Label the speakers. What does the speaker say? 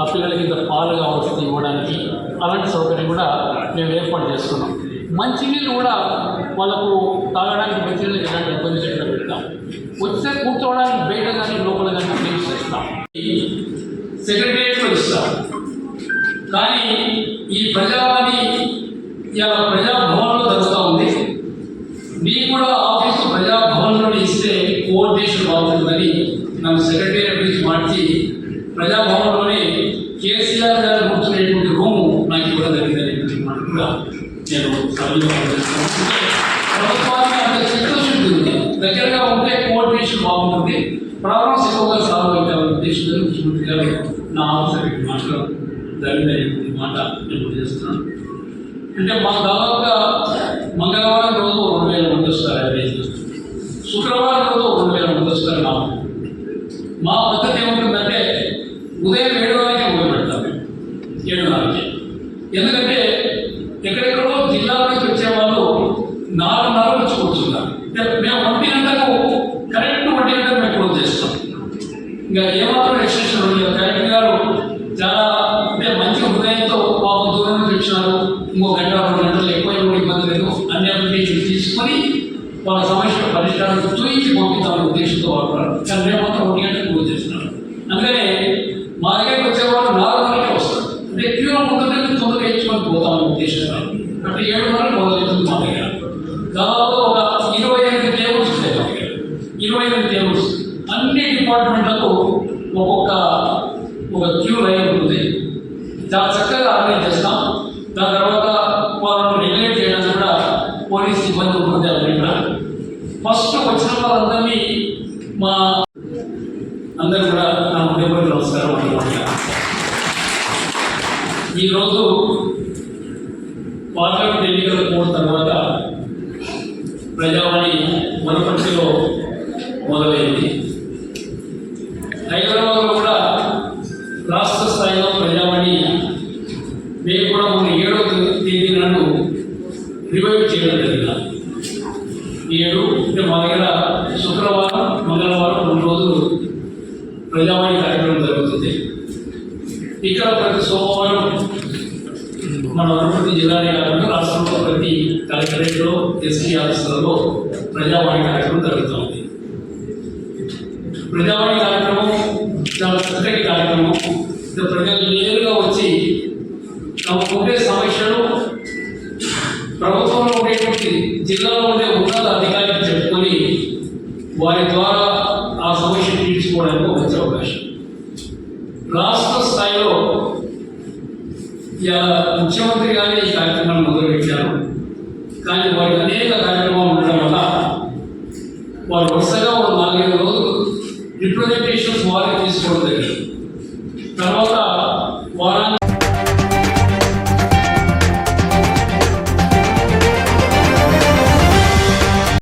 Speaker 1: ఆ పిల్లలకి ఇంత పాలు కావాల్సింది ఇవ్వడానికి అలాంటి సౌకర్యం కూడా మేము ఏర్పాటు చేస్తున్నాం. మంచినీళ్ళు కూడా వాళ్ళకు తాగడానికి మంచినీళ్ళు ఎలాంటి ఇబ్బంది లేకుండా పెడతాం. వచ్చే కూర్చోవడానికి బయట కానీ లోపల కానీ ప్లేస్ ఇస్తాం సెక్రటరియట్లో ఇస్తాం. కానీ ఈ ప్రజావాణి ఇలా ప్రజాభవన్లో జరుగుతూ ఉంది. మీకు కూడా ఆఫీసు ప్రజాభవన్లో ఇస్తే కోఆర్డినేషన్ బాగుంటుందని నన్ను సెక్రటరీ నుంచి మార్చి ప్రజాభవన్లోనే కేసీఆర్ గారు కూర్చునేటువంటి రూము నాకు ఇవ్వడం జరిగిందని మాట కూడా నేను ప్రభుత్వానికి అంత చిత్తశుద్ధి ఉంది. దగ్గరగా ఉంటే కోఆర్డినేషన్ బాగుంటుంది. ప్రాబ్లమ్స్ ఎక్కువగా సాల్వ్ అవుతాయనే ఉద్దేశంతో ముఖ్యమంత్రి గారు నా ఆఫీసర్కి మాట్లాడు జరిగిందని మాట నేను చేస్తున్నాను అంటే మా దాదాపుగా మంగళవారం రోజు రెండు వేల మంది వస్తారు యావరేజ్ శుక్రవారం రోజు రెండు వేల మంది వస్తారు మా మా పద్ధతి ఏముంటుందంటే ఉదయం ఏడున్నరకే మొదలు పెడతాం మేము ఏడున్నరకి ఎందుకంటే ఎక్కడెక్కడో జిల్లాల నుంచి వచ్చే వాళ్ళు నాలుగున్నర వచ్చి కూర్చున్నారు. మేము ఒంటి గంటకు కరెక్ట్ ఒంటి గంటకు మేము క్లోజ్ చేస్తాం. ఇంకా ఏమాత్రం ఎక్స్టెన్షన్ ఉండదు. కరెక్ట్ గారు చాలా అంటే మంచి హృదయంతో పాపం దూరం నుంచి వచ్చినారు. ఇంకో గంట రెండు గంటలు ఎక్కువ ఇబ్బంది లేదు. అన్ని అప్లికేషన్ తీసుకొని వాళ్ళ సమస్య పరిష్కారం చూపించి పంపిస్తామనే ఉద్దేశంతో వాళ్ళు కానీ అంటే క్యూ ఉంటుంటే మేము తొందరగా ఇచ్చుకొని పోతామనే ఉద్దేశంతో అంటే ఏడున్నర మొదలవుతుంది మా దగ్గర దాదాపు ఒక ఇరవై ఐదు టేబుల్స్ ఉంటాయి మా దగ్గర ఇరవై ఐదు టేబుల్స్ అన్ని డిపార్ట్మెంట్లకు ఒక్కొక్క ఒక క్యూ లైన్ ఉంటుంది. చాలా చక్కగా ఆర్గనైజ్ చేస్తాం. దాని తర్వాత వాళ్ళను రెగ్యులేట్ చేయడానికి కూడా పోలీస్ సిబ్బంది ఉంటుంది అది కూడా ఫస్ట్ వచ్చిన వాళ్ళందరినీ మా అందరూ కూడా నా హృదయపూర్వక నమస్కారం అనుకుంటున్నాను ఈరోజు పార్లమెంట్ ఎన్నికల పోయిన తర్వాత ప్రజావాణి మనపక్షిలో మొదలైంది. హైదరాబాద్లో కూడా రాష్ట్ర స్థాయిలో ప్రజావాణి మేము కూడా మొన్న ఏడవ తేదీ నన్ను రివైవ్ చేయడం జరిగింది. ఏడు అంటే మా దగ్గర శుక్రవారం మంగళవారం రెండు రోజులు ప్రజావాణి ఇక్కడ ప్రతి సోమవారం మన వనపర్తి జిల్లానే కాకుండా రాష్ట్రంలో ప్రతి కలెక్టరేట్లో ఎస్పీ ఆఫీసులలో ప్రజావాణి కార్యక్రమం జరుగుతుంది. ప్రజావాణి కార్యక్రమం చాలా చక్కటి కార్యక్రమం ప్రజలు నేరుగా వచ్చి తమకు ఉండే సమస్యలు ప్రభుత్వంలో ఉండేటువంటి జిల్లాలో ఉండే ఉన్నత అధికారికి చెప్పుకొని వారి ద్వారా ఆ సమస్య తీర్చుకోవడానికి వచ్చే అవకాశం. రాష్ట్ర స్థాయిలో ఇలా ముఖ్యమంత్రి గారి ఈ కార్యక్రమాన్ని మొదలుపెట్టారు. కానీ వారికి అనేక కార్యక్రమాలు ఉండడం వల్ల వారు వరుసగా ఒక నాలుగైదు రోజులు రిప్రజెంటేషన్స్ వారికి తీసుకోవడం జరిగింది.